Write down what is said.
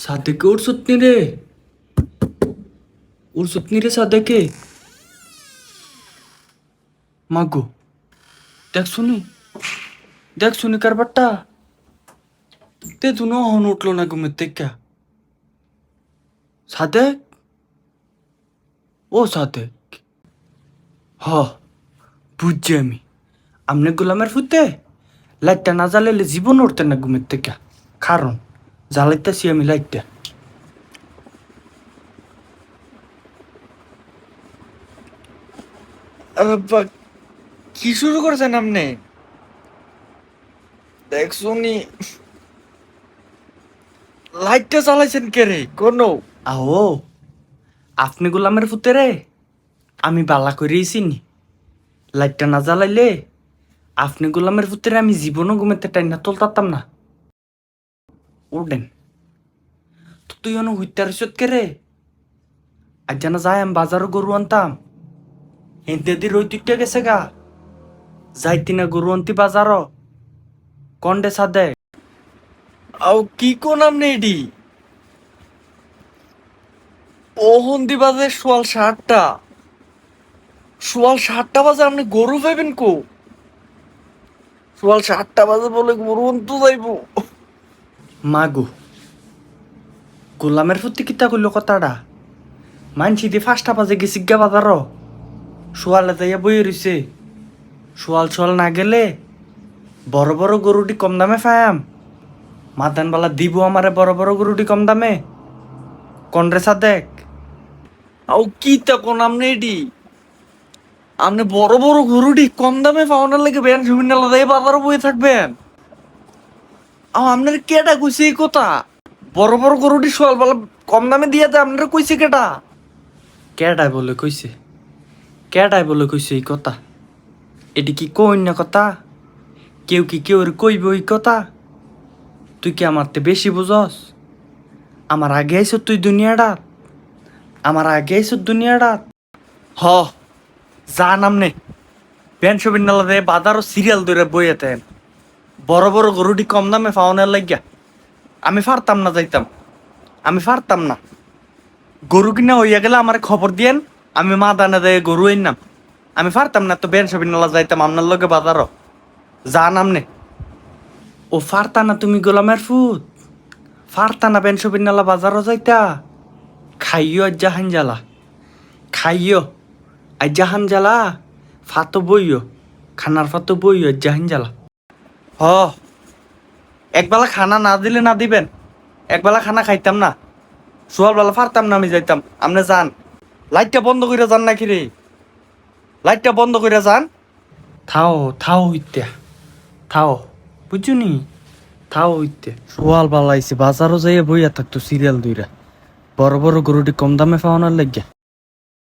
সাদেকে উঠছত নি রে উঠছত নি রে সাদেকে মাগো দেখ শুনি দেখ শুনি কারবারটা তে তু হন উঠল না ঘুমের থেকে সাদেক ও সাদেক হ বুঝছি আমি আমনে গোলামের ফুতে লাইটটা না জ্বালাইলে জীবন উঠতেন না ঘুমের থেকে কারণ জ্বালাইতেছি আমি লাইটটা। কি শুরু করেছেন আপনি? দেখছুনি লাইটটা চালাইছেন কে রে? কোনো? আও আপনি গোলামের ফুতে রে? আমি বালা করেই চিনি। লাইটটা না জ্বালাইলে আপনি গোলামের ফুতেরে আমি জীবনও ঘুমেতে টাইম না তুলতাম না। উঠেন তুই অন হুইতার কে রে আজ জানা যায় আমি বাজারও গরু আনতাম। হিন্দে দি রই তুইটা গেছে গা। যাইতি না গরু আনতি বাজারও কন্ডে সাদে আও কি কোন আপনি এডি ও হন্দি বাজে সোয়াল ষাটটা সোয়াল ষাটটা বাজে আপনি গরু পাইবেন কো? সোয়াল ষাটটা বাজে বলে গরু আনতে যাইবো। মাগো। গোলামের ফুটি কিতা কইল কথাটা? মানছি দি ফার্স্টটা বাজে গেছি গা বাজার শোয়ালে যাইয়া বই রইছে। শোয়াল সোয়াল না গেলে বড় বড় গরুটি কম দামে ফায়াম মাদানবালা দিব আমারে বড় বড় গরুটি কম দামে। কন্ড্রে সাদেক? আও কি তা কোন আপনি এডি আপনি বড় বড় গরুটি কম দামে পাওয়ানোর লাগে ব্যান সুবিধা আলাদা বাজারে বয়ে থাকবেন। আপনার কেটা কইছে এই কথা? বড় বড় গরুটি সোয়াল বেলা কম দামে দিয়ে দেয়, আপনার কইছে কেটা কেডাই বলে কইছে? কেডাই বলে কইছে এই কথা? এটি কি কই না কথা? কেউ কি কেউ কইব এই কথা? তুই কি আমার তে বেশি বুঝস? আমার আগে আইস তুই দুনিয়াটা আমার আগে আইস দুনিয়াটা হ, যা নামনে পেন ছবির নালাদে বাজারও সিরিয়াল ধরে বইয়েতেন বড় বড় গরুটি কম দামে পাওয়ানোর লাগিয়া। আমি পারতাম না, যাইতাম। আমি পারতাম না। গরু কিনা হইয়া গেলে আমার খবর দিয়েন, আমি মা দানা দেয় গরু আইনাম আমি পারতাম না তো বেন সবিন নালা যাইতাম আপনার লগে বাজারও। যা নামনে ও ফারতা না তুমি গোলামের ফুট ফারতা না বেন সবিন নালা বাজারও যাইতা। খাইও জাহান জ্বালা খাইও আজ জাহান জ্বালা ফাতো বইও খানার ফাতো বইও জাহান জ্বালা হ। একবেলা খানা না দিলে না দিবেন। একবেলা খানা খাইতাম না। সোয়ালবেলা পারতাম না আমি যাইতাম। আপনি যান। লাইটটা বন্ধ করে যান নাকি রে? লাইটটা বন্ধ করে যান। থাও থাও হইতে। থাও। বুঝুনি থাও হইতে। সোয়াল বালাইছে বাজারও যাইয়া বইয়া থাকতো সিরিয়াল দুইরা বড় বড় গরুটি কম দামে পাওয়ানোর লাগিয়া।